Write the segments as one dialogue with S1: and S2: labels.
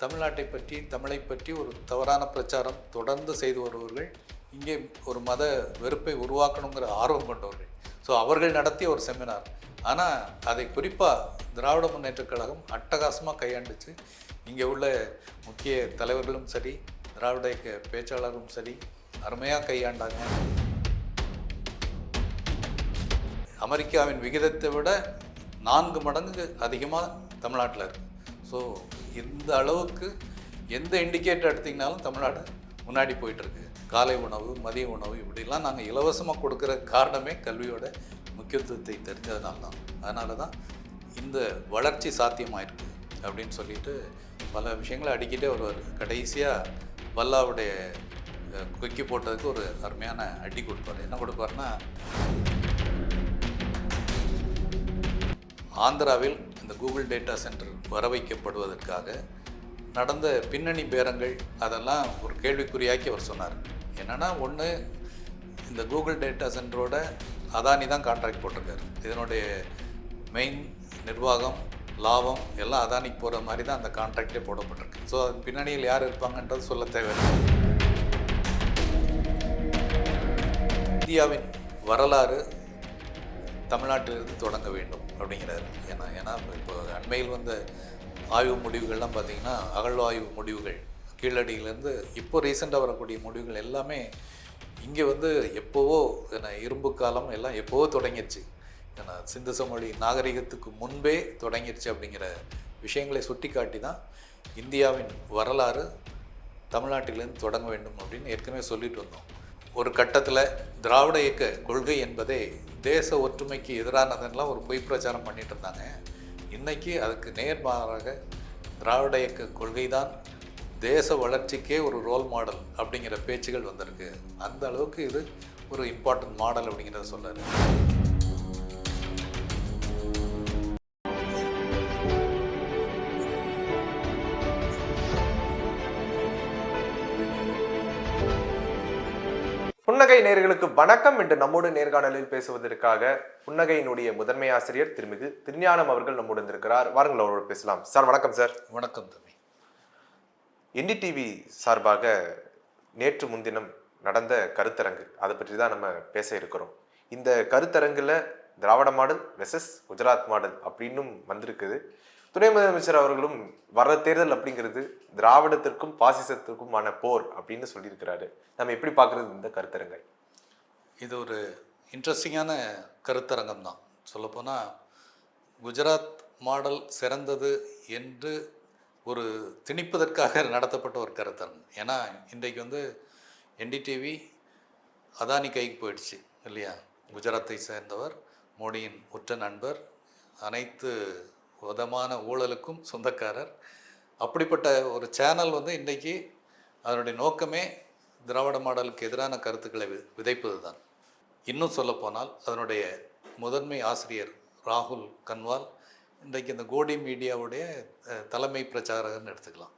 S1: தமிழ்நாட்டை பற்றி தமிழை பற்றி ஒரு தவறான பிரச்சாரம் தொடர்ந்து செய்து வருபவர்கள் இங்கே ஒரு மத வெறுப்பை உருவாக்கணுங்கிற ஆர்வம் கொண்டவர்கள். ஸோ அவர்கள் நடத்திய ஒரு செமினார் ஆனால் அதை குறிப்பாக திராவிட முன்னேற்ற கழகம் அட்டகாசமாக கையாண்டுச்சு. இங்கே உள்ள முக்கிய தலைவர்களும் சரி திராவிட இயக்க பேச்சாளரும் சரி அருமையாக கையாண்டாங்க. அமெரிக்காவின் விகிதத்தை விட நான்கு மடங்கு அதிகமாக தமிழ்நாட்டில் இருக்குது ஸோ இந்த அளவுக்கு எந்த இண்டிகேட்டர் எடுத்திங்கனாலும் தமிழ்நாடு முன்னாடி போயிட்டுருக்கு. காலை உணவு மதிய உணவு இப்படிலாம் நாங்கள் இலவசமாக கொடுக்குற காரணமே கல்வியோட முக்கியத்துவத்தை தெரிஞ்சதுனால தான் அதனால தான் இந்த வளர்ச்சி சாத்தியமாயிருக்கு அப்படின்னு சொல்லிட்டு பல விஷயங்களை அடிக்கிட்டே வருவார். கடைசியாக பல்லாவுடைய கொக்கி போட்டதுக்கு ஒரு அருமையான அடி கொடுப்பார். என்ன கொடுப்பாருன்னா ஆந்திராவில் இந்த கூகுள் டேட்டா சென்டர் வர வைக்கப்படுவதற்காக நடந்த பின்னணி பேரங்கள் அதெல்லாம் ஒரு கேள்விக்குறியாக்கி அவர் சொன்னார். என்னென்னா ஒன்று இந்த கூகுள் டேட்டா சென்டரோட அதானி தான் கான்ட்ராக்ட் போட்டிருக்காரு. இதனுடைய மெயின் நிர்வாகம் லாபம் எல்லாம் அதானிக்கு போகிற மாதிரி தான் அந்த கான்ட்ராக்டே போடப்பட்டிருக்கு. ஸோ அதன் பின்னணியில் யார் இருப்பாங்கன்றது சொல்ல தேவையில்லை. இந்தியாவின் வரலாறு தமிழ்நாட்டிலிருந்து தொடங்க வேண்டும். அப்படிங்கிறாரு. ஏன்னா ஏன்னா இப்போ அண்மையில் வந்த ஆய்வு முடிவுகள்லாம் பார்த்தீங்கன்னா அகழ்வாய்வு முடிவுகள் கீழடியிலேருந்து இப்போ ரீசெண்டாக வரக்கூடிய முடிவுகள் எல்லாமே இங்கே வந்து எப்போவோ என்ன இரும்பு காலம் எல்லாம் எப்போவோ தொடங்கிடுச்சு. ஏன்னா சிந்து சமொழி நாகரிகத்துக்கு முன்பே தொடங்கிருச்சு அப்படிங்கிற விஷயங்களை சுட்டி காட்டி தான் இந்தியாவின் வரலாறு தமிழ்நாட்டிலிருந்து தொடங்க வேண்டும் அப்படின்னு ஏற்கனவே சொல்லிட்டு வந்தோம் ஒரு கட்டத்தில் திராவிட இயக்க கொள்கை என்பதே தேச ஒற்றுமைக்கு எதிரானதெல்லாம் ஒரு பொய் பிரச்சாரம் பண்ணிட்டு இருந்தாங்க. இன்றைக்கி அதுக்கு நேர்மாறாக திராவிட இயக்க கொள்கை தான் தேச வளர்ச்சிக்கே ஒரு ரோல் மாடல் அப்படிங்கிற பேச்சுகள் வந்திருக்கு. அந்த அளவுக்கு இது ஒரு இம்பார்ட்டன்ட் மாடல் அப்படிங்கிறத சொல்கிறார்
S2: புன்னகை நேயர்களுக்கு வணக்கம் என்று நம்மோடு நேர்காணலில் பேசுவதற்காக புன்னகையினுடைய முதன்மை ஆசிரியர் திருமிகு திருஞானம் அவர்கள் நம்மோடு இருக்கிறார் வாருங்கள் அவரோடு பேசலாம். சார் வணக்கம் சார்.
S1: வணக்கம் தம்பி.
S2: என்டிடிவி சார்பாக நேற்று முன்தினம் நடந்த கருத்தரங்கு அதை பற்றி தான் நம்ம பேச இருக்கிறோம். இந்த கருத்தரங்குல Dravida model versus Gujarat model அப்படின்னும் வந்திருக்குது. துணை முதலமைச்சர் அவர்களும் வர தேர்தல் அப்படிங்கிறது திராவிடத்திற்கும் பாசிசத்திற்குமான போர் அப்படின்னு சொல்லியிருக்கிறாரு. நம்ம எப்படி பார்க்குறது இந்த கருத்தரங்கை?
S1: இது ஒரு இன்ட்ரெஸ்டிங்கான கருத்தரங்கம் தான் சொல்லப்போனால் குஜராத் மாடல் சிறந்தது என்று ஒரு திணிப்பதற்காக நடத்தப்பட்ட ஒரு கருத்தரங்கம் ஏன்னா இன்றைக்கு வந்து என்டிடிவி அதானி கைக்கு போயிடுச்சு இல்லையா? குஜராத்தை சேர்ந்தவர் மோடியின் உற்ற நண்பர் அனைத்து விதமான ஊழலுக்கும் சொந்தக்காரர். அப்படிப்பட்ட ஒரு சேனல் வந்து இன்றைக்கி அதனுடைய நோக்கமே திராவிட மாடலுக்கு எதிரான கருத்துக்களை வி- விதைப்பது தான் இன்னும் சொல்லப்போனால் அதனுடைய முதன்மை ஆசிரியர் ராகுல் கன்வால் இன்றைக்கு இந்த கோடி மீடியாவுடைய தலைமை பிரச்சாரகர்னு எடுத்துக்கலாம்.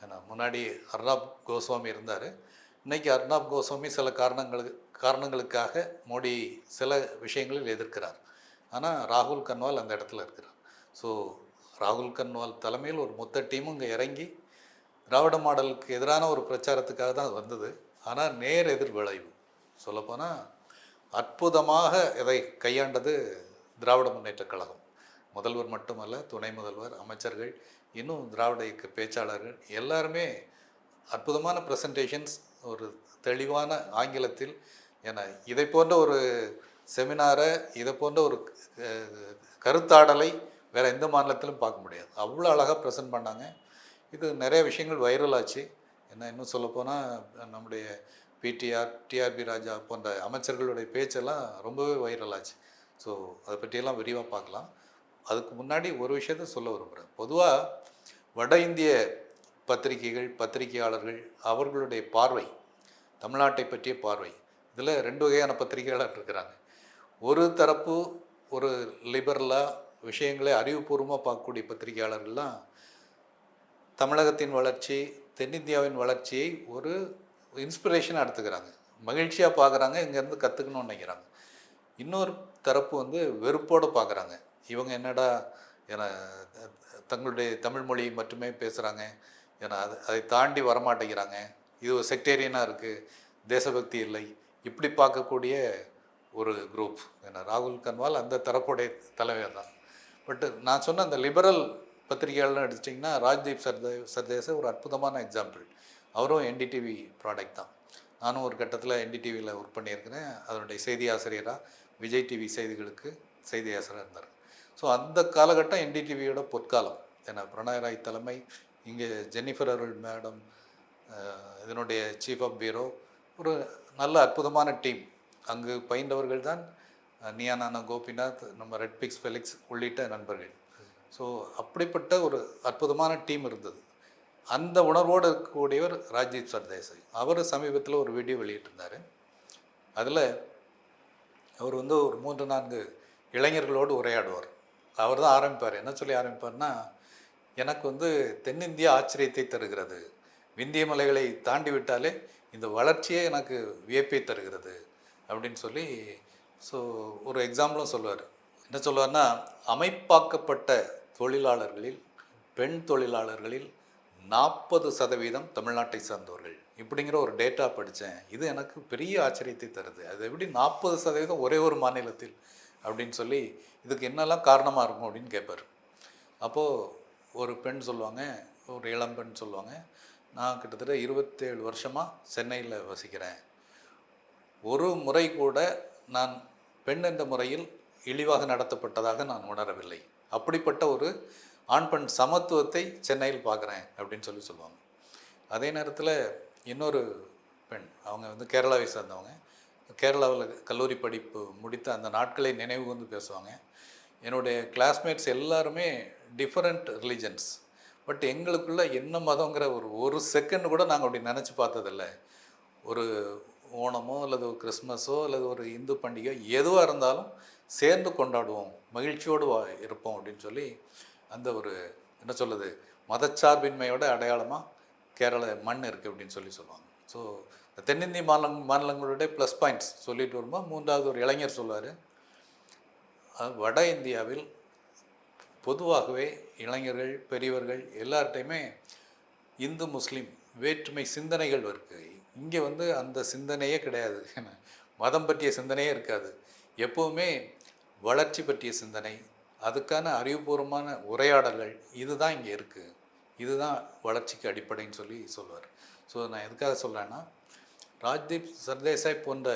S1: ஏன்னா முன்னாடி அர்னாப் கோஸ்வாமி இருந்தார். இன்றைக்கி அர்னாப் கோஸ்வாமி சில காரணங்களுக்கு காரணங்களுக்காக மோடி சில விஷயங்களில் எதிர்க்கிறார். ஆனால் ராகுல் கன்வால் அந்த இடத்துல இருக்கிறார். ஸோ ராகுல் கன்வால் தலைமையில் ஒரு மொத்த டீமும் இங்கே இறங்கி திராவிட மாடலுக்கு எதிரான ஒரு பிரச்சாரத்துக்காக தான் வந்தது. ஆனால் நேர் எதிர் விளைவு சொல்லப்போனால் அற்புதமாக இதை கையாண்டது திராவிட முன்னேற்றக் கழகம். முதல்வர் மட்டுமல்ல துணை முதல்வர் அமைச்சர்கள் இன்னும் திராவிட இயக்க பேச்சாளர்கள் எல்லாருமே அற்புதமான ப்ரெசன்டேஷன்ஸ் ஒரு தெளிவான ஆங்கிலத்தில் என இதை போன்ற ஒரு செமினாரை இதை போன்ற ஒரு கருத்தாடலை வேறு எந்த மாநிலத்திலும் பார்க்க முடியாது. அவ்வளோ அழகாக ப்ரெசென்ட் பண்ணாங்க. இது நிறைய விஷயங்கள் வைரல் ஆச்சு. என்ன இன்னும் சொல்லப்போனால் நம்முடைய பிடிஆர் டிஆர்பி ராஜா போன்ற அமைச்சர்களுடைய பேச்செல்லாம் ரொம்பவே வைரல் ஆச்சு. ஸோ அதை பற்றியெல்லாம் விரிவாக பார்க்கலாம். அதுக்கு முன்னாடி ஒரு விஷயத்த சொல்ல விரும்புகிறேன் பொதுவாக வட இந்திய பத்திரிகைகள் பத்திரிகையாளர்கள் அவர்களுடைய பார்வை தமிழ்நாட்டை பற்றிய பார்வை இதில் ரெண்டு வகையான பத்திரிகையாளர் இருக்கிறாங்க. ஒரு தரப்பு ஒரு லிபரலாக விஷயங்களை அறிவுபூர்வமாக பார்க்கக்கூடிய பத்திரிகையாளர்கள்லாம் தமிழகத்தின் வளர்ச்சி தென்னிந்தியாவின் வளர்ச்சியை ஒரு இன்ஸ்பிரேஷனாக எடுத்துக்கிறாங்க. மகிழ்ச்சியாக பார்க்குறாங்க இங்கேருந்து கற்றுக்கணும்னு நினைக்கிறாங்க. இன்னொரு தரப்பு வந்து வெறுப்போடு பார்க்குறாங்க. இவங்க என்னடா என தங்களுடைய தமிழ் மொழி மட்டுமே பேசுகிறாங்க ஏன்னா அது அதை தாண்டி வரமாட்டேங்கிறாங்க. இது ஒரு செக்டேரியனாக இருக்குது தேசபக்தி இல்லை. இப்படி பார்க்கக்கூடிய ஒரு குரூப் ஏன்னா ராகுல் கன்வால் அந்த தரப்புடைய தலைவர் தான். பட் நான் சொன்ன அந்த லிபரல் பத்திரிகைகள்லாம் எடுத்துட்டிங்கன்னா ராஜ்தீப் சர்தே சர்தேச ஒரு அற்புதமான எக்ஸாம்பிள் அவரும் என்டிடிவி ப்ராடக்ட் தான். நானும் ஒரு கட்டத்தில் என்டிடிவியில் ஒர்க் பண்ணியிருக்கிறேன். அதனுடைய செய்தி ஆசிரியராக விஜய் டிவி செய்திகளுக்கு செய்தி ஆசிரியராக இருந்தார். ஸோ அந்த காலகட்டம் என்டிடிவியோட பொற்காலம். ஏன்னா பிரணய ராய் தலைமை இங்கே ஜென்னிஃபர் அருள் மேடம் இதனுடைய சீஃப் ஆஃப் பியூரோ ஒரு நல்ல அற்புதமான டீம் அங்கு பயின்றவர்கள் தான் நியானான கோபிநாத் நம்ம ரெட் பிக்ஸ் ஃபெலிக்ஸ் உள்ளிட்ட நண்பர்கள். ஸோ அப்படிப்பட்ட ஒரு அற்புதமான டீம் இருந்தது. அந்த உணர்வோடு இருக்கக்கூடியவர் ராஜீவ் சர்தேசாய். அவர் சமீபத்தில் ஒரு வீடியோ வெளியிட்டிருந்தார். அதில் அவர் வந்து ஒரு மூன்று நான்கு இளைஞர்களோடு உரையாடுவார். அவர் தான் ஆரம்பிப்பார். என்ன சொல்லி ஆரம்பிப்பார்னா எனக்கு வந்து தென்னிந்தியா ஆச்சரியத்தை தருகிறது. விந்திய மலைகளை தாண்டி விட்டாலே இந்த வளர்ச்சியே எனக்கு வியப்பை தருகிறது. அப்படின்னு சொல்லி ஸோ ஒரு எக்ஸாம்பிளும் சொல்லுவார். என்ன சொல்லுவார்னா அமைப்பாக்கப்பட்ட தொழிலாளர்களில் பெண் தொழிலாளர்களில் நாற்பது சதவீதம் தமிழ்நாட்டை சார்ந்தவர்கள். இப்படிங்கிற ஒரு டேட்டா படித்தேன் இது எனக்கு பெரிய ஆச்சரியத்தை தருது. அது எப்படி நாற்பது சதவீதம் ஒரே ஒரு மாநிலத்தில் அப்படின்னு சொல்லி இதுக்கு என்னெல்லாம் காரணமாக இருக்கும் அப்படின்னு கேட்பார் அப்போது ஒரு பெண் சொல்லுவாங்க ஒரு இளம்பெண் சொல்லுவாங்க நான் கிட்டத்தட்ட இருபத்தேழு வருஷமாக சென்னையில் வசிக்கிறேன். ஒரு முறை கூட நான் பெண் என்ற முறையில் இழிவாக நடத்தப்பட்டதாக நான் உணரவில்லை. அப்படிப்பட்ட ஒரு ஆண் பெண் சமத்துவத்தை சென்னையில் பார்க்குறேன் அப்படின்னு சொல்லி சொல்லுவாங்க. அதே நேரத்தில் இன்னொரு பெண் அவங்க வந்து கேரளாவை சேர்ந்தவங்க. கேரளாவில் கல்லூரி படிப்பு முடித்த அந்த நாட்களை நினைவு வந்து பேசுவாங்க. என்னுடைய கிளாஸ்மேட்ஸ் எல்லாருமே டிஃப்ரெண்ட் ரிலிஜன்ஸ் பட் எங்களுக்குள்ள என்ன மதங்கிற ஒரு ஒரு செகண்ட் கூட நாங்கள் அப்படி நினச்சி பார்த்ததில்ல. ஒரு ஓணமோ அல்லது ஒரு கிறிஸ்மஸோ அல்லது ஒரு இந்து பண்டிகை எதுவாக இருந்தாலும் சேர்ந்து கொண்டாடுவோம் மகிழ்ச்சியோடு வா- இருப்போம் அப்படின்னு சொல்லி அந்த ஒரு என்ன சொல்லுது மதச்சார்பின்மையோட அடையாளமாக கேரள மண் இருக்குது அப்படின்னு சொல்லி சொல்லுவாங்க. ஸோ தென்னிந்திய மாநில மாநிலங்களுடைய ப்ளஸ் பாயிண்ட்ஸ் சொல்லிட்டு வரும்போது மூன்றாவது ஒரு இளைஞர் சொல்லுவார் வட இந்தியாவில் பொதுவாகவே இளைஞர்கள் பெரியவர்கள் எல்லார்ட்டையுமே இந்து முஸ்லீம் வேற்றுமை சிந்தனைகள் இருக்குது இங்கே வந்து அந்த சிந்தனையே கிடையாது. மதம் பற்றிய சிந்தனையே இருக்காது. எப்போவுமே வளர்ச்சி பற்றிய சிந்தனை அதுக்கான அறிவுபூர்வமான உரையாடல்கள் இதுதான் இங்கே இருக்குது இதுதான் வளர்ச்சிக்கு அடிப்படைன்னு சொல்லி சொல்லுவார் ஸோ நான் எதுக்காக சொல்கிறேன்னா ராஜ்தீப் சர்தேசாய் போன்ற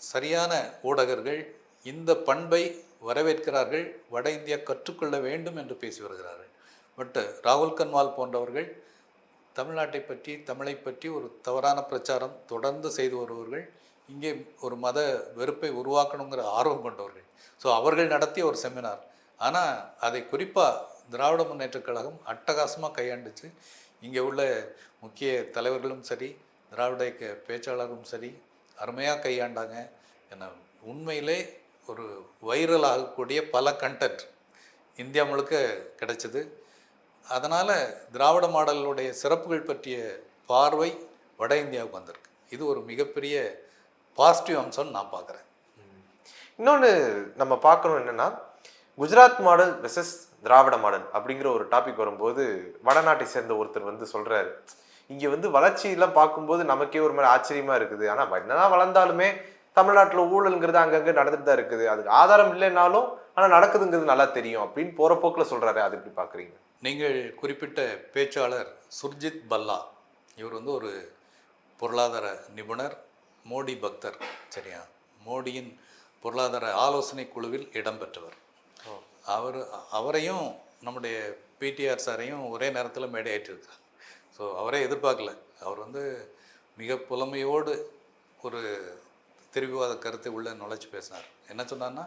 S1: சரியான ஊடகர்கள் இந்த பண்பை வரவேற்கிறார்கள் வட இந்தியா கற்றுக்கொள்ள வேண்டும் என்று பேசி வருகிறார்கள். பட் ராகுல் கன்வால் போன்றவர்கள் தமிழ்நாட்டை பற்றி தமிழை பற்றி ஒரு தவறான பிரச்சாரம் தொடர்ந்து செய்து வருபவர்கள் இங்கே ஒரு மத வெறுப்பை உருவாக்கணுங்கிற ஆர்வம் கொண்டவர்கள். ஸோ அவர்கள் நடத்திய ஒரு செமினார் ஆனால் அதை குறிப்பாக திராவிட முன்னேற்றக் கழகம் அட்டகாசமாக கையாண்டுச்சு. இங்கே உள்ள முக்கிய தலைவர்களும் சரி திராவிட இயக்க பேச்சாளரும் சரி அருமையாக கையாண்டாங்க ஏன்னா உண்மையிலே ஒரு வைரல் ஆகக்கூடிய பல கண்டென்ட் இந்தியா முழுக்க கிடைச்சது. அதனால் திராவிட மாடலுடைய சிறப்புகள் பற்றிய பார்வை வட இந்தியாவுக்கு வந்திருக்கு. இது ஒரு மிகப்பெரிய பாசிட்டிவ் அம்சம்னு நான் பார்க்குறேன்.
S2: இன்னொன்று நம்ம பார்க்கணும் என்னன்னா Gujarat model versus Dravida model அப்படிங்கிற ஒரு டாபிக் வரும்போது வடநாட்டை சேர்ந்த ஒருத்தர் வந்து சொல்கிறாரு இங்கே வந்து வளர்ச்சியெல்லாம் பார்க்கும்போது நமக்கே ஒரு மாதிரி ஆச்சரியமாக இருக்குது. ஆனால் என்னதான் வளர்ந்தாலுமே தமிழ்நாட்டில் ஊழலுங்கிறது அங்கங்கே நடந்துட்டு தான் இருக்குது. அதுக்கு ஆதாரம் இல்லைனாலும் ஆனால் நடக்குதுங்கிறது நல்லா தெரியும் அப்படின்னு போகிற போக்கில் சொல்கிறாரு அது எப்படி பார்க்குறீங்க?
S1: நீங்கள் குறிப்பிட்ட பேச்சாளர் சுர்ஜித் பல்லா. இவர் வந்து ஒரு பொருளாதார நிபுணர் மோடி பக்தர் சரியா? மோடியின் பொருளாதார ஆலோசனை குழுவில் இடம்பெற்றவர். அவர் அவரையும் நம்முடைய பிடிஆர் சாரையும் ஒரே நேரத்தில் மேடையேற்றிருக்கிறார் ஸோ அவரே எதிர்பார்க்கல. அவர் வந்து மிக புலமையோடு ஒரு தெரிவிவாத கருத்தை உள்ள நுழைச்சு பேசினார். என்ன சொன்னார்னா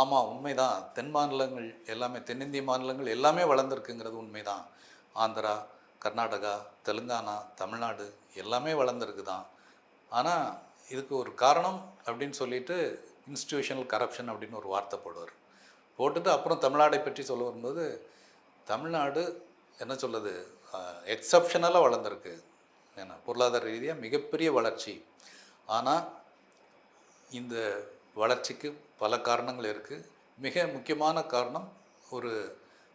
S1: ஆமாம் உண்மைதான். தென் மாநிலங்கள் எல்லாமே தென்னிந்திய மாநிலங்கள் எல்லாமே வளர்ந்துருக்குங்கிறது உண்மைதான். ஆந்திரா கர்நாடகா தெலுங்கானா தமிழ்நாடு எல்லாமே வளர்ந்துருக்கு தான் ஆனால் இதுக்கு ஒரு காரணம் அப்படின்னு சொல்லிட்டு இன்ஸ்டிடியூஷனல் கரப்ஷன் அப்படின்னு ஒரு வார்த்தை போடுவார். போட்டுட்டு அப்புறம் தமிழ்நாடை பற்றி சொல்ல வரும்போது தமிழ்நாடு என்ன சொல்லுது? எக்ஸப்ஷனலாக வளர்ந்துருக்கு. ஏன்னா பொருளாதார ரீதியாக மிகப்பெரிய வளர்ச்சி. ஆனால் இந்த வளர்ச்சிக்கு பல காரணங்கள் இருக்குது மிக முக்கியமான காரணம் ஒரு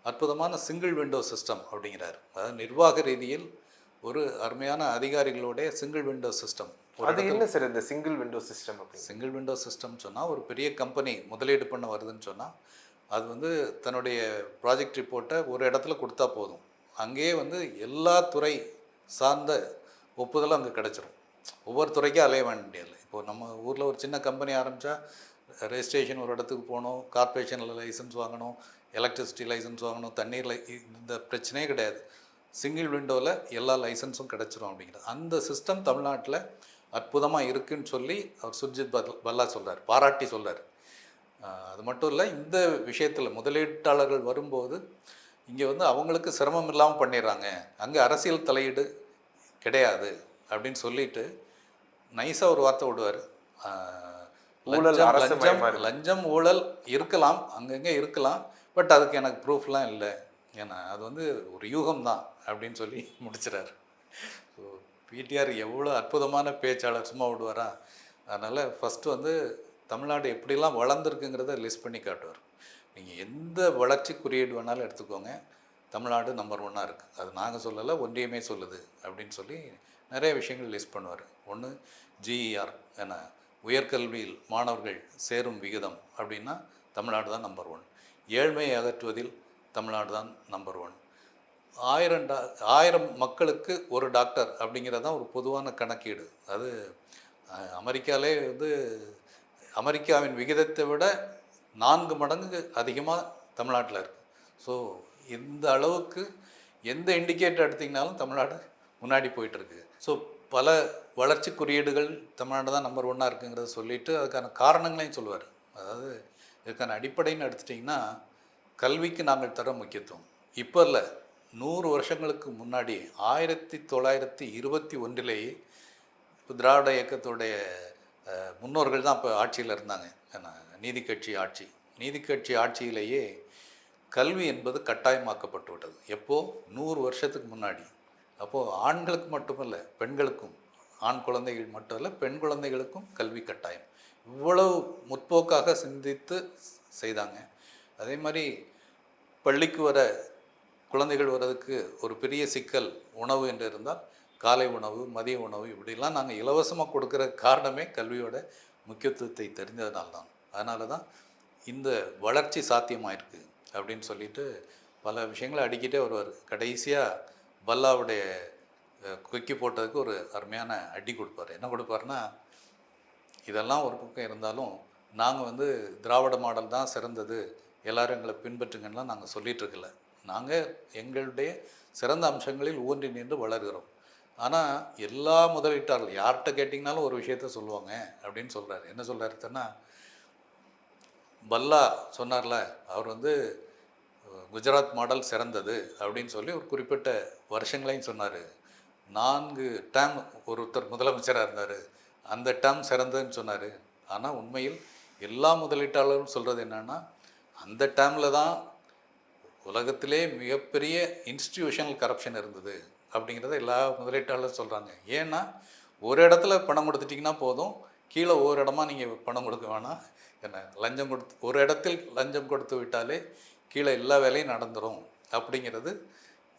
S1: அற்புதமான சிங்கிள் விண்டோ சிஸ்டம் அப்படிங்கிறார். அதாவது நிர்வாக ரீதியில் ஒரு அருமையான அதிகாரிகளோட சிங்கிள் விண்டோ சிஸ்டம்
S2: அது என்ன சார் இந்த single window system
S1: single window system சொன்னால் ஒரு பெரிய கம்பெனி முதலீடு பண்ண வருதுன்னு சொன்னால் அது வந்து தன்னுடைய ப்ராஜெக்ட் ரிப்போர்ட்டை ஒரு இடத்துல கொடுத்தா போதும். அங்கேயே வந்து எல்லா துறை சார்ந்த ஒப்புதலும் அங்கே கிடச்சிரும். ஒவ்வொரு துறைக்கும் அலைய வேண்டியதில்லை. இப்போது நம்ம ஊரில் ஒரு சின்ன கம்பெனி ஆரம்பித்தா ரெஜிஸ்ட்ரேஷன் ஒரு இடத்துக்கு போகணும் கார்ப்பரேஷனில் லைசன்ஸ் வாங்கணும் எலக்ட்ரிசிட்டி லைசன்ஸ் வாங்கணும் தண்ணீர் லை இந்த பிரச்சனையே கிடையாது. சிங்கிள் விண்டோவில் எல்லா லைசன்ஸும் கிடச்சிரும் அப்படிங்கிறது. அந்த சிஸ்டம் தமிழ்நாட்டில் அற்புதமாக இருக்குன்னு சொல்லி அவர் சுர்ஜித் பல் பல்லா சொல்கிறார் பாராட்டி சொல்கிறார் அது மட்டும் இல்லை இந்த விஷயத்தில் முதலீட்டாளர்கள் வரும்போது இங்கே வந்து அவங்களுக்கு சிரமம் இல்லாமல் பண்ணிடுறாங்க. அங்கே அரசியல் தலையீடு கிடையாது அப்படின்னு சொல்லிட்டு நைஸாக ஒரு வார்த்தை விடுவார்.
S2: ஊழல்
S1: லஞ்சம் லஞ்சம் ஊழல் இருக்கலாம் அங்கங்கே இருக்கலாம். பட் அதுக்கு எனக்கு ப்ரூஃப்லாம் இல்லை. ஏன்னா அது வந்து ஒரு யூகம் தான் அப்படின்னு சொல்லி முடிச்சிறாரு ஸோ பிடிஆர் எவ்வளோ அற்புதமான பேச்சாளர் சும்மா விடுவாரா? அதனால் ஃபஸ்ட்டு வந்து தமிழ்நாடு எப்படிலாம் வளர்ந்துருக்குங்கிறத லிஸ்ட் பண்ணி காட்டுவார். நீங்கள் எந்த வளர்ச்சி குறியீடு வேணாலும் எடுத்துக்கோங்க. தமிழ்நாடு நம்பர் ஒன்னாக இருக்குது அது நாங்கள் சொல்லலை ஒன்றியமே சொல்லுது அப்படின்னு சொல்லி நிறைய விஷயங்கள் லிஸ்ட் பண்ணுவார். ஒன்று ஜிஇஆர் என உயர்கல்வியில் மாணவர்கள் சேரும் விகிதம் அப்படின்னா தமிழ்நாடு தான் நம்பர் ஒன் ஏழ்மையை அகற்றுவதில் தமிழ்நாடு தான் நம்பர் ஒன் ஆயிரம் டா ஆயிரம் மக்களுக்கு ஒரு டாக்டர் அப்படிங்கிறது தான் ஒரு பொதுவான கணக்கீடு. அது அமெரிக்காலே வந்து அமெரிக்காவின் விகிதத்தை விட நான்கு மடங்கு அதிகமாக தமிழ்நாட்டில் இருக்குது ஸோ இந்த அளவுக்கு எந்த இண்டிகேட்டர் எடுத்திங்கனாலும் தமிழ்நாடு முன்னாடி போயிட்டுருக்கு. ஸோ பல வளர்ச்சி குறியீடுகள் தமிழ்நாடு தான் நம்பர் ஒன்னாக இருக்குங்கிறத சொல்லிட்டு அதுக்கான காரணங்களையும் சொல்லுவார். அதாவது இதுக்கான அடிப்படைன்னு எடுத்துட்டிங்கன்னா கல்விக்கு நாங்கள் தர முக்கியத்துவம். இப்போ இல்லை நூறு வருஷங்களுக்கு முன்னாடி ஆயிரத்தி தொள்ளாயிரத்தி இருபத்தி ஒன்றிலேயே இப்போ திராவிட இயக்கத்துடைய முன்னோர்கள் தான் இப்போ ஆட்சியில் இருந்தாங்க. நீதிக்கட்சி நீதி கட்சி ஆட்சி. நீதி கட்சி ஆட்சியிலேயே கல்வி என்பது கட்டாயமாக்கப்பட்டு விட்டது. எப்போது நூறு வருஷத்துக்கு முன்னாடி. அப்போது ஆண்களுக்கு மட்டுமல்ல பெண்களுக்கும் ஆண் குழந்தைகள் மட்டும் இல்லை பெண் குழந்தைகளுக்கும் கல்வி கட்டாயம். இவ்வளவு முற்போக்காக சிந்தித்து செய்தாங்க. அதே மாதிரி பள்ளிக்கு வர குழந்தைகள் வர்றதுக்கு ஒரு பெரிய சிக்கல் உணவு என்று இருந்தால் காலை உணவு மதிய உணவு இப்படிலாம் நாங்கள் இலவசமாக கொடுக்குற காரணமே கல்வியோட முக்கியத்துவத்தை தெரிஞ்சதுனால தான் அதனால தான் இந்த வளர்ச்சி சாத்தியமாயிருக்கு அப்படின்னு சொல்லிட்டு பல விஷயங்களை அடிக்கிட்டே வருவார். கடைசியாக பல்லாவுடைய கொக்கி போட்டதுக்கு ஒரு அருமையான அடி கொடுப்பார். என்ன கொடுப்பாருன்னா இதெல்லாம் ஒரு பக்கம் இருந்தாலும் நாங்கள் வந்து திராவிட மாடல் தான் சிறந்தது எல்லோரும் எங்களை பின்பற்றுங்கன்னுலாம் நாங்கள் சொல்லிகிட்ருக்கல இருக்கல நாங்கள் எங்களுடைய சிறந்த அம்சங்களில் ஊன்றி நின்று வளர்கிறோம். ஆனால் எல்லா முதலீட்டாளர்கள் யார்கிட்ட கேட்டிங்கனாலும் ஒரு விஷயத்த சொல்லுவாங்க அப்படின்னு சொல்கிறார் என்ன சொல்கிறாருன்னா பல்லா சொன்னார்ல அவர் வந்து குஜராத் மாடல் சிறந்தது அப்படின்னு சொல்லி ஒரு குறிப்பிட்ட வருஷங்களையும் சொன்னார். நான்கு டேம் ஒருத்தர் முதலமைச்சராக இருந்தார். அந்த டேம் சிறந்ததுன்னு சொன்னார். ஆனால் உண்மையில் எல்லா முதலீட்டாளரும் சொல்கிறது என்னென்னா அந்த டேமில் தான் உலகத்திலே மிகப்பெரிய இன்ஸ்டிடியூஷனல் கரப்ஷன் இருந்தது அப்படிங்கிறத எல்லா முதலீட்டாளரும் சொல்கிறாங்க ஏன்னா ஒரு இடத்துல பணம் கொடுத்துட்டிங்கன்னா போதும். கீழே ஒவ்வொரு இடமா நீங்கள் பணம் கொடுக்க வேணாம். என்ன லஞ்சம் கொடுத்து ஒரு இடத்தில் லஞ்சம் கொடுத்து விட்டாலே கீழே எல்லா வேலையும் நடந்துரும் அப்படிங்கிறது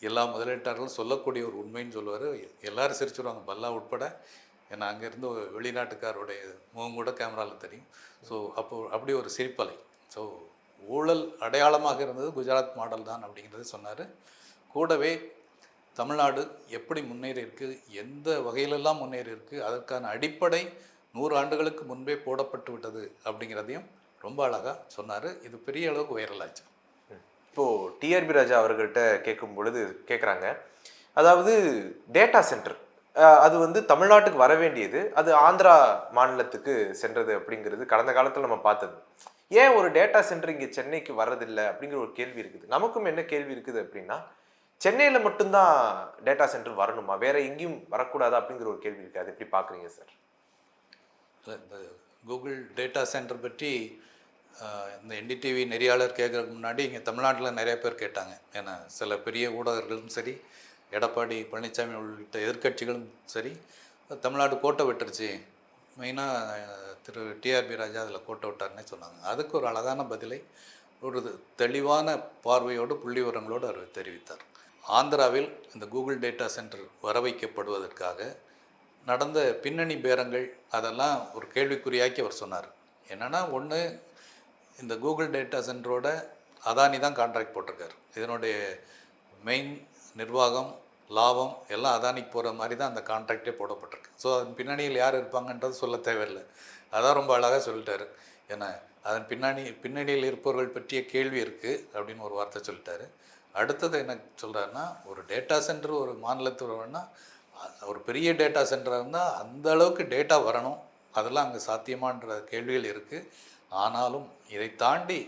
S1: எல்லா முதலீட்டாளர்களும் சொல்லக்கூடிய ஒரு உண்மைன்னு சொல்லுவார். எல்லாரும் சிரிச்சுருவாங்க பல்லா உட்பட. ஏன்னா அங்கேருந்து வெளிநாட்டுக்காரருடைய வெளிநாட்டுக்காரோடைய முகம் கூட கேமராவில் தெரியும். ஸோ அப்போ அப்படி ஒரு சிரிப்பலை. ஸோ ஊழல் அடையாளமாக இருந்தது குஜராத் மாடல் தான் அப்படிங்கிறத சொன்னார். கூடவே தமிழ்நாடு எப்படி முன்னேறி இருக்குது எந்த வகையிலெல்லாம் முன்னேறி இருக்குது அதற்கான அடிப்படை நூறு ஆண்டுகளுக்கு முன்பே போடப்பட்டு விட்டது அப்படிங்கிறதையும் ரொம்ப அழகாக சொன்னார். இது பெரிய அளவுக்கு வைரலாச்சு
S2: இப்போது டிஆர்பி ராஜா அவர்கள்ட்ட கேட்கும் பொழுது கேட்குறாங்க அதாவது டேட்டா சென்டர் அது வந்து தமிழ்நாட்டுக்கு வர வேண்டியது அது ஆந்திரா மாநிலத்துக்கு சென்றது அப்படிங்கிறது கடந்த காலத்தில் நம்ம பார்த்தது. ஏன் ஒரு டேட்டா சென்டர் இங்கே சென்னைக்கு வர்றதில்லை அப்படிங்கிற ஒரு கேள்வி இருக்குது. நமக்கும் என்ன கேள்வி இருக்குது அப்படின்னா சென்னையில் மட்டும்தான் டேட்டா சென்டர் வரணுமா? வேற எங்கேயும் வரக்கூடாதா அப்படிங்கிற ஒரு கேள்வி இருக்குது. அது எப்படி பார்க்குறீங்க சார்
S1: இந்த கூகுள் டேட்டா சென்டர் பற்றி இந்த என்டிடிவி நெறியாளர் கேட்குறதுக்கு முன்னாடி இங்கே தமிழ்நாட்டில் நிறைய பேர் கேட்டாங்க. ஏன்னா சில பெரிய ஊடகர்களும் சரி எடப்பாடி பழனிசாமி உள்ளிட்ட எதிர்க்கட்சிகளும் சரி தமிழ்நாடு கோட்டை விட்டுருச்சு. மெயினாக திரு டிஆர்பி ராஜா அதில் கோட்டை விட்டாருன்னே சொன்னாங்க. அதுக்கு ஒரு அழகான பதிலை ஒரு தெளிவான பார்வையோடு புள்ளிவரங்களோடு அவர் தெரிவித்தார். ஆந்திராவில் இந்த கூகுள் டேட்டா சென்டர் வர வைக்கப்படுவதற்காக நடந்த பின்னணி பேரங்கள் அதெல்லாம் ஒரு கேள்விக்குறியாக்கி அவர் சொன்னார். என்னென்னா ஒன்று இந்த கூகுள் டேட்டா சென்டரோட அதானி தான் கான்ட்ராக்ட் போட்டிருக்காரு. இதனுடைய மெயின் நிர்வாகம் லாபம் எல்லாம் அதானிக்கு போகிற மாதிரி தான் அந்த கான்ட்ராக்டே போடப்பட்டிருக்கு. ஸோ அதன் பின்னணியில் யார் இருப்பாங்கன்றது சொல்ல தேவையில்லை. அதான் ரொம்ப அழகாக சொல்லிட்டாரு. ஏன்னா அதன் பின்னணி பின்னணியில் இருப்பவர்கள் பற்றிய கேள்வி இருக்குது அப்படின்னு ஒரு வார்த்தை சொல்லிட்டாரு. அடுத்தது என்ன சொல்கிறாருன்னா ஒரு டேட்டா சென்டர் ஒரு மாநிலத்தில் ஒரு பெரிய டேட்டா சென்டராக இருந்தால் அந்த அளவுக்கு டேட்டா வரணும். அதெல்லாம் அங்கே சாத்தியமான்ற கேள்விகள் இருக்குது ஆனாலும் இதை தாண்டி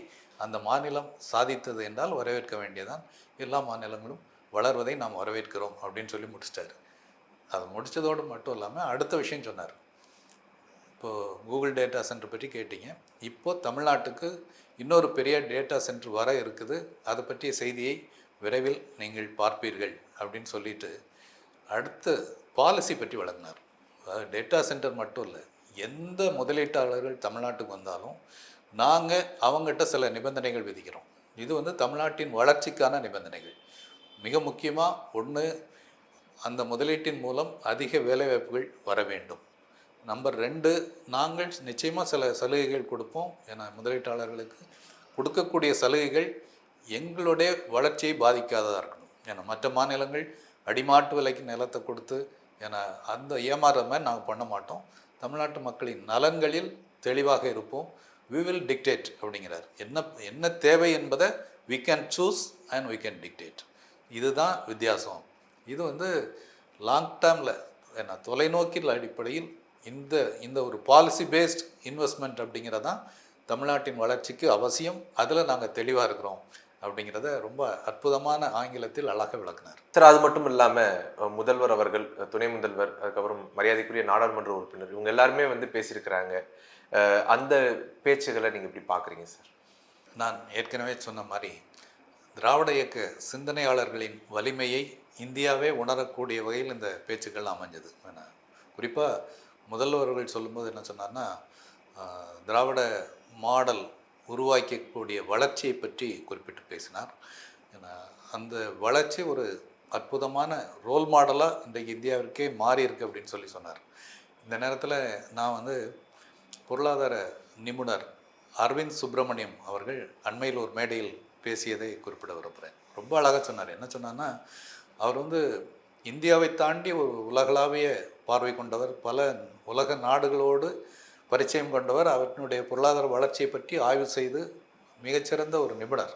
S1: அந்த மாநிலம் சாதித்தது என்றால் வரவேற்க வேண்டியதான் எல்லா மாநிலங்களும் வளர்வதை நாம் வரவேற்கிறோம் அப்படின்னு சொல்லி முடிச்சிட்டாரு. அது முடித்ததோடு மட்டும் இல்லாமல் அடுத்த விஷயம் சொன்னார். இப்போது கூகுள் டேட்டா சென்டர் பற்றி கேட்டீங்க. இப்போது தமிழ்நாட்டுக்கு இன்னொரு பெரிய டேட்டா சென்டர் வர இருக்குது. அதை பற்றிய செய்தியை விரைவில் நீங்கள் பார்ப்பீர்கள் அப்படின்னு சொல்லிட்டு அடுத்து பாலிசி பற்றி வழங்கினார். டேட்டா சென்டர் மட்டும் இல்லை எந்த முதலீட்டாளர்கள் தமிழ்நாட்டுக்கு வந்தாலும் நாங்கள் அவங்ககிட்ட சில நிபந்தனைகள் விதிக்கிறோம். இது வந்து தமிழ்நாட்டின் வளர்ச்சிக்கான நிபந்தனைகள். மிக முக்கியமாக ஒன்று அந்த முதலீட்டின் மூலம் அதிக வேலைவாய்ப்புகள் வர வேண்டும். நம்பர் ரெண்டு நாங்கள் நிச்சயமாக சில சலுகைகள் கொடுப்போம். என முதலீட்டாளர்களுக்கு கொடுக்கக்கூடிய சலுகைகள் எங்களுடைய வளர்ச்சியை பாதிக்காததாக இருக்கணும். ஏன்னா மற்ற மாநிலங்கள் அடிமாட்டு விலைக்கு நிலத்தை கொடுத்து ஏன்னா அந்த ஏமாறுற மாதிரி நாங்கள் பண்ண மாட்டோம். தமிழ்நாட்டு மக்களின் நலன்களில் தெளிவாக இருப்போம். வி வில் டிக்டேட் அப்படிங்கிறார். என்ன என்ன தேவை என்பதை we can choose and we can dictate இதுதான் வித்தியாசம். இது வந்து லாங் டேர்மில் என்ன தொலைநோக்கில் அடிப்படையில் இந்த இந்த ஒரு பாலிசி பேஸ்ட் இன்வெஸ்ட்மெண்ட் அப்படிங்கிறதான் தமிழ்நாட்டின் வளர்ச்சிக்கு அவசியம். அதில் நாங்கள் தெளிவாக இருக்கிறோம். அப்படிங்கிறத ரொம்ப அற்புதமான ஆங்கிலத்தில் அழகாக விளக்குனார்.
S2: சார் அது மட்டும் இல்லாம அஹ், முதல்வர் அவர்கள் துணை முதல்வர் அதுக்கப்புறம் மரியாதைக்குரிய நாடாளுமன்ற உறுப்பினர் இவங்க எல்லாருமே வந்து பேசியிருக்கிறாங்க. அந்த பேச்சுகளை நீங்க எப்படி பாக்குறீங்க சார்?
S1: நான் ஏற்கனவே சொன்ன மாதிரி திராவிட இயக்க சிந்தனையாளர்களின் வலிமையை இந்தியாவே உணரக்கூடிய வகையில் இந்த பேச்சுக்கள் அமைஞ்சது. குறிப்பாக முதல்வர்கள் சொல்லும்போது என்ன சொன்னார்னா திராவிட மாடல் உருவாக்கக்கூடிய வளர்ச்சியை பற்றி குறிப்பிட்டு பேசினார். ஏன்னா, அந்த வளர்ச்சி ஒரு அற்புதமான ரோல் மாடலாக இன்றைக்கு இந்தியாவிற்கே மாறி இருக்கு அப்படின்னு சொல்லி சொன்னார். இந்த நேரத்தில் நான் வந்து பொருளாதார நிபுணர் அரவிந்த் சுப்பிரமணியம் அவர்கள் அண்மையில் ஒரு மேடையில் பேசியதை குறிப்பிட விரும்புகிறேன் ரொம்ப அழகாக சொன்னார். என்ன சொன்னார்னா அவர் வந்து இந்தியாவை தாண்டி ஒரு உலகளாவிய பார்வை கொண்டவர். பல உலக நாடுகளோடு பரிச்சயம் கொண்டவர் அவற்றினுடைய பொருளாதார வளர்ச்சியை பற்றி ஆய்வு செய்து மிகச்சிறந்த ஒரு நிபுணர்.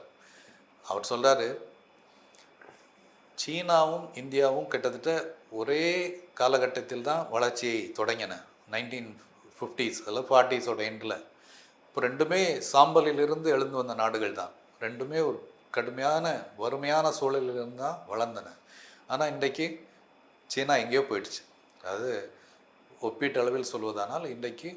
S1: அவர் சொல்கிறாரு சீனாவும் இந்தியாவும் கிட்டத்தட்ட ஒரே காலகட்டத்தில் தான் வளர்ச்சியை தொடங்கின. நைன்டீன் ஃபிஃப்டிஸ் அல்ல ஃபார்ட்டிஸோட எண்டில். இப்போ ரெண்டுமே சாம்பலிலிருந்து எழுந்து வந்த நாடுகள் தான். ரெண்டுமே ஒரு கடுமையான வறுமையான சூழலிலிருந்து தான் வளர்ந்தன. ஆனால் இன்றைக்கு சீனா எங்கேயோ போயிடுச்சு. அதாவது ஒப்பீட்டளவில் சொல்வதானால் இன்றைக்கு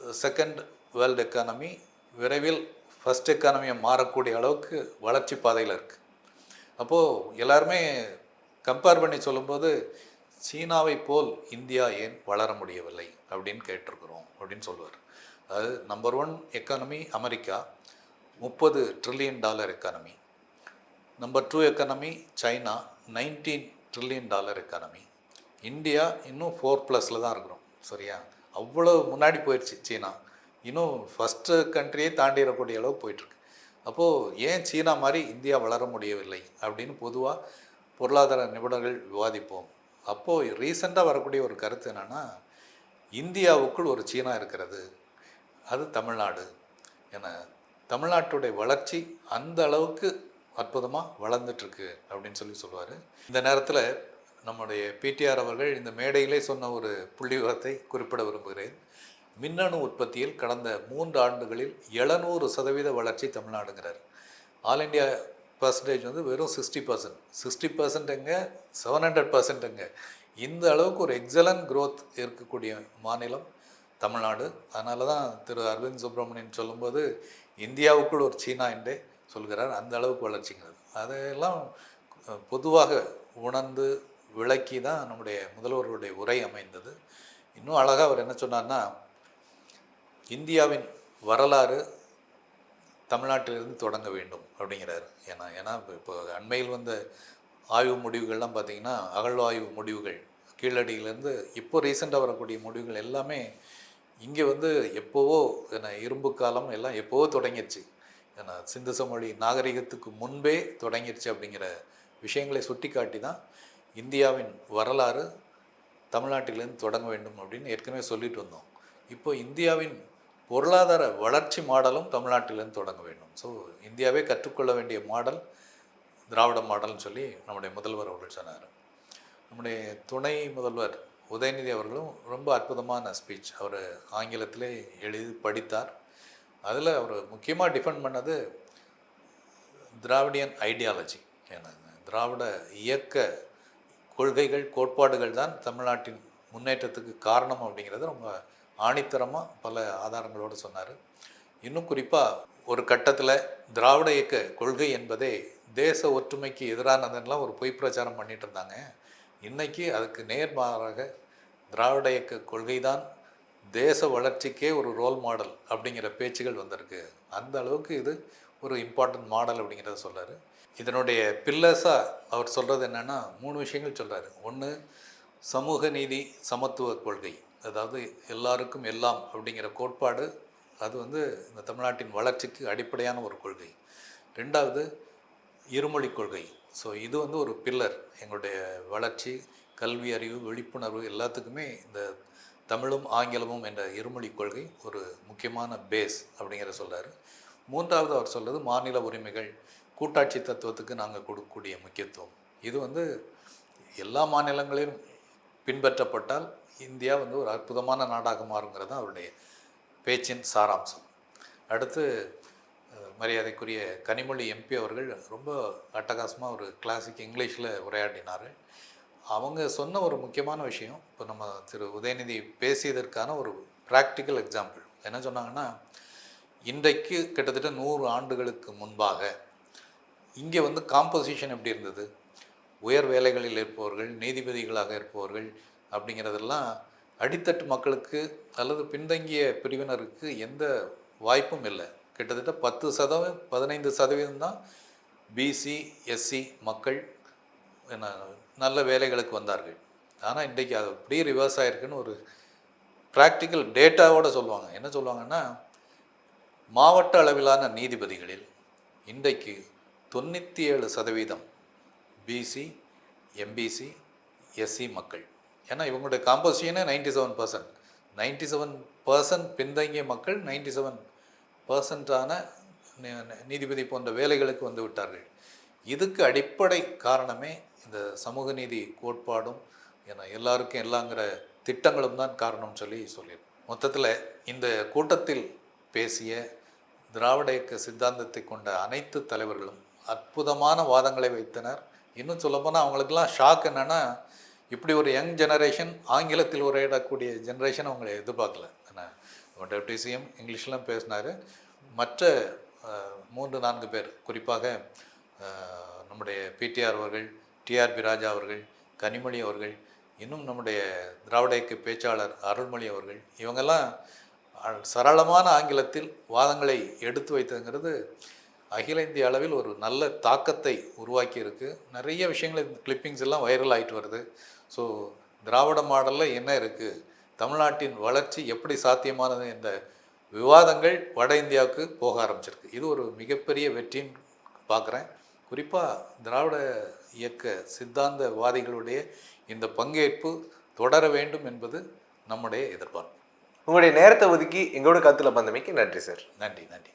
S1: செகண்ட் வேர்ல்டு எக்கானமி விரைவில் ஃபஸ்ட் எக்கானமியை மாறக்கூடிய அளவுக்கு வளர்ச்சி பாதையில் இருக்குது அப்போது எல்லாருமே கம்பேர் பண்ணி சொல்லும்போது சீனாவை போல் இந்தியா ஏன் வளர முடியவில்லை அப்படின்னு கேட்டிருக்கிறோம் அப்படின்னு சொல்லுவார். அதாவது நம்பர் ஒன் எக்கானமி அமெரிக்கா முப்பது trillion dollar economy number two economy China nineteen trillion dollar economy India இன்னும் ஃபோர் ப்ளஸில் தான் இருக்கிறோம் சரியா? அவ்வளோ முன்னாடி போயிடுச்சு சீனா. இன்னும் ஃபஸ்ட்டு கண்ட்ரியே தாண்டிடக்கூடிய அளவு போயிட்டுருக்கு. அப்போது ஏன் சீனா மாதிரி இந்தியா வளர முடியவில்லை அப்படின்னு பொதுவாக பொருளாதார நிபுணர்கள் விவாதிப்போம். அப்போது ரீசெண்டாக வரக்கூடிய ஒரு கருத்து என்னென்னா இந்தியாவுக்குள் ஒரு சீனா இருக்கிறது. அது தமிழ்நாடு. என தமிழ்நாட்டுடைய வளர்ச்சி அந்த அளவுக்கு அற்புதமாக வளர்ந்துட்டுருக்கு அப்படின்னு சொல்லி சொல்லுவார். இந்த நேரத்தில் நம்முடைய பிடிஆர் அவர்கள் இந்த மேடையிலே சொன்ன ஒரு புள்ளிவிவரத்தை குறிப்பிட விரும்புகிறேன். மின்னணு உற்பத்தியில் கடந்த மூன்று ஆண்டுகளில் எழுநூறு சதவீத வளர்ச்சி தமிழ்நாடுங்கிறார். ஆல் இண்டியா பர்சன்டேஜ் வந்து வெறும் சிக்ஸ்டி பர்சன்ட் சிக்ஸ்டி பர்சன்ட்டுங்க செவன் ஹண்ட்ரட் பர்சன்ட்டுங்க இந்த அளவுக்கு ஒரு எக்ஸலன்ட் க்ரோத் இருக்கக்கூடிய மாநிலம் தமிழ்நாடு. அதனால தான் திரு அரவிந்த் சுப்பிரமணியன் சொல்லும்போது இந்தியாவுக்குள் ஒரு சீனா என்றே சொல்கிறார். அந்த அளவுக்கு வளர்ச்சிங்கிறது. அதையெல்லாம் பொதுவாக உணர்ந்து விளக்கி தான் நம்முடைய முதல்வர்களுடைய உரை அமைந்தது. இன்னும் அழகாக அவர் என்ன சொன்னார்னா இந்தியாவின் வரலாறு தமிழ்நாட்டிலிருந்து தொடங்க வேண்டும் அப்படிங்கிறாரு. ஏன்னா ஏன்னா இப்போ அண்மையில் வந்த ஆய்வு முடிவுகள்லாம் பார்த்திங்கன்னா அகழ்வாய்வு முடிவுகள் கீழடியிலேருந்து இப்போ ரீசெண்டாக வரக்கூடிய முடிவுகள் எல்லாமே இங்கே வந்து எப்போவோ என்ன இரும்பு காலம் எல்லாம் எப்போவோ தொடங்கிருச்சு ஏன்னா சிந்து சமொழி நாகரிகத்துக்கு முன்பே தொடங்கிடுச்சு அப்படிங்கிற விஷயங்களை சுட்டி காட்டி தான் இந்தியாவின் வரலாறு தமிழ்நாட்டிலிருந்து தொடங்க வேண்டும் அப்படின்னு ஏற்கனவே சொல்லிட்டு வந்தோம். இப்போ இந்தியாவின் பொருளாதார வளர்ச்சி மாடலும் தமிழ்நாட்டிலிருந்து தொடங்க வேண்டும். ஸோ இந்தியாவே கற்றுக்கொள்ள வேண்டிய மாடல் திராவிட மாடல்னு சொல்லி நம்முடைய முதல்வர் அவர்கள் சொன்னார். நம்முடைய துணை முதல்வர் உதயநிதி அவர்களும் ரொம்ப அற்புதமான ஸ்பீச் அவர் ஆங்கிலத்திலே எழுதி படித்தார். அதில் அவர் முக்கியமாக டிஃபெண்ட் பண்ணது திராவிடியன் ஐடியாலஜி ஏன்னா திராவிட இயக்க கொள்கைகள் கோட்பாடுகள் தான் தமிழ்நாட்டின் முன்னேற்றத்துக்கு காரணம் அப்படிங்கிறது ரொம்ப ஆணித்தரமாக பல ஆதாரங்களோடு சொன்னார். இன்னும் குறிப்பாக ஒரு கட்டத்தில் திராவிட இயக்க கொள்கை என்பதே தேச ஒற்றுமைக்கு எதிரானதுன்னெலாம் ஒரு பொய் பிரச்சாரம் பண்ணிட்டு இருந்தாங்க. இன்றைக்கி அதுக்கு நேர்மாறாக திராவிட இயக்க கொள்கை தான் தேச வளர்ச்சிக்கே ஒரு ரோல் மாடல் அப்படிங்கிற பேச்சுகள் வந்திருக்கு. அந்த அளவுக்கு இது ஒரு இம்பார்ட்டன்ட் மாடல் அப்படிங்கிறத சொல்கிறார் இதனுடைய பில்லர்ஸாக அவர் சொல்கிறது என்னென்னா மூணு விஷயங்கள் சொல்கிறார் ஒன்று சமூக நீதி சமத்துவ கொள்கை. அதாவது எல்லாருக்கும் எல்லாம் அப்படிங்கிற கோட்பாடு அது வந்து இந்த தமிழ்நாட்டின் வளர்ச்சிக்கு அடிப்படையான ஒரு கொள்கை. ரெண்டாவது இருமொழி கொள்கை. ஸோ இது வந்து ஒரு பில்லர் எங்களுடைய வளர்ச்சி கல்வி அறிவு விழிப்புணர்வு எல்லாத்துக்குமே இந்த தமிழும் ஆங்கிலமும் என்ற இருமொழி கொள்கை ஒரு முக்கியமான பேஸ் அப்படிங்கிற சொல்கிறார் மூன்றாவது அவர் சொல்கிறது மாநில உரிமைகள் கூட்டாட்சி தத்துவத்துக்கு நாங்கள் கொடுக்கக்கூடிய முக்கியத்துவம். இது வந்து எல்லா மாநிலங்களிலும் பின்பற்றப்பட்டால் இந்தியா வந்து ஒரு அற்புதமான நாடாக மாறுங்கிறது தான் அவருடைய பேச்சின் சாராம்சம். அடுத்து மரியாதைக்குரிய கனிமொழி எம்பி அவர்கள் ரொம்ப அட்டகாசமாக ஒரு கிளாசிக் இங்கிலீஷில் உரையாடினார். அவங்க சொன்ன ஒரு முக்கியமான விஷயம் இப்போ நம்ம திரு உதயநிதி பேசியதற்கான ஒரு ப்ராக்டிக்கல் எக்ஸாம்பிள் என்ன சொன்னாங்கன்னா இன்றைக்கு கிட்டத்தட்ட நூறு ஆண்டுகளுக்கு முன்பாக இங்கே வந்து காம்போசிஷன் எப்படி இருந்தது? உயர் வேலைகளில் இருப்பவர்கள் நீதிபதிகளாக இருப்பவர்கள் அப்படிங்கிறதெல்லாம் அடித்தட்டு மக்களுக்கு அல்லது பின்தங்கிய பிரிவினருக்கு எந்த வாய்ப்பும் இல்லை. கிட்டத்தட்ட பத்து சதவீதம் பதினைந்து சதவீதம் தான் பிசி எஸ்சி மக்கள் என்ன நல்ல வேலைகளுக்கு வந்தார்கள். ஆனால் இன்றைக்கி அது அப்படியே ரிவர்ஸ் ஆகிருக்குன்னு ஒரு ப்ராக்டிக்கல் டேட்டாவோட சொல்லுவாங்க. என்ன சொல்லுவாங்கன்னா மாவட்ட அளவிலான நீதிபதிகளில் இன்றைக்கு தொண்ணூற்றி ஏழு சதவீதம் பிசி எம்பிசி எஸ்சி மக்கள். ஏன்னா இவங்களுடைய காம்போசிஷனே ninety seven percent ninety seven percent பின்தங்கிய மக்கள் நைன்டி செவன் பர்சன்டான நீதிபதி போன்ற வேலைகளுக்கு வந்து விட்டார்கள். இதுக்கு அடிப்படை காரணமே இந்த சமூக நீதி கோட்பாடும் ஏன்னா எல்லாருக்கும் எல்லாங்கிற திட்டங்களும் தான் காரணம்னு சொல்லி சொல்லியிருக்கோம் மொத்தத்தில் இந்த கூட்டத்தில் பேசிய திராவிட இயக்க சித்தாந்தத்தை கொண்ட அனைத்து தலைவர்களும் அற்புதமான வாதங்களை வைத்தனர். இன்னும் சொல்லப்போனால் அவங்களுக்கெல்லாம் ஷாக் என்னென்னா இப்படி ஒரு யங் ஜெனரேஷன் ஆங்கிலத்தில் உரையிடக்கூடிய ஜெனரேஷன் அவங்களை எதிர்பார்க்கல. ஏன்னா டெப்டி சிஎம் இங்கிலீஷ்லாம் பேசினார். மற்ற மூன்று நான்கு பேர் குறிப்பாக நம்முடைய பிடிஆர் அவர்கள் டிஆர்பி ராஜா அவர்கள் கனிமொழி அவர்கள் இன்னும் நம்முடைய திராவிட இயக்க பேச்சாளர் அருள்மொழி அவர்கள் இவங்கெல்லாம் சரளமான ஆங்கிலத்தில் வாதங்களை எடுத்து வைத்ததுங்கிறது அகில இந்திய அளவில் ஒரு நல்ல தாக்கத்தை உருவாக்கி இருக்கு நிறைய விஷயங்கள் கிளிப்பிங்ஸ் எல்லாம் வைரல் ஆயிட்டு வருது. ஸோ திராவிட மாடலில் என்ன இருக்குது தமிழ்நாட்டின் வளர்ச்சி எப்படி சாத்தியமானது என்ற விவாதங்கள் வட இந்தியாவுக்கு போக ஆரம்பிச்சிருக்கு. இது ஒரு மிகப்பெரிய வெற்றின்னு பார்க்குறேன். குறிப்பாக திராவிட இயக்க சித்தாந்தவாதிகளுடைய இந்த பங்கேற்பு தொடர வேண்டும் என்பது நம்முடைய எதிர்பார்ப்பு.
S2: உங்களுடைய நேரத்தை ஒதுக்கி எங்களோட கருத்துல பந்தமைக்கு நன்றி சார்.
S1: நன்றி நன்றி.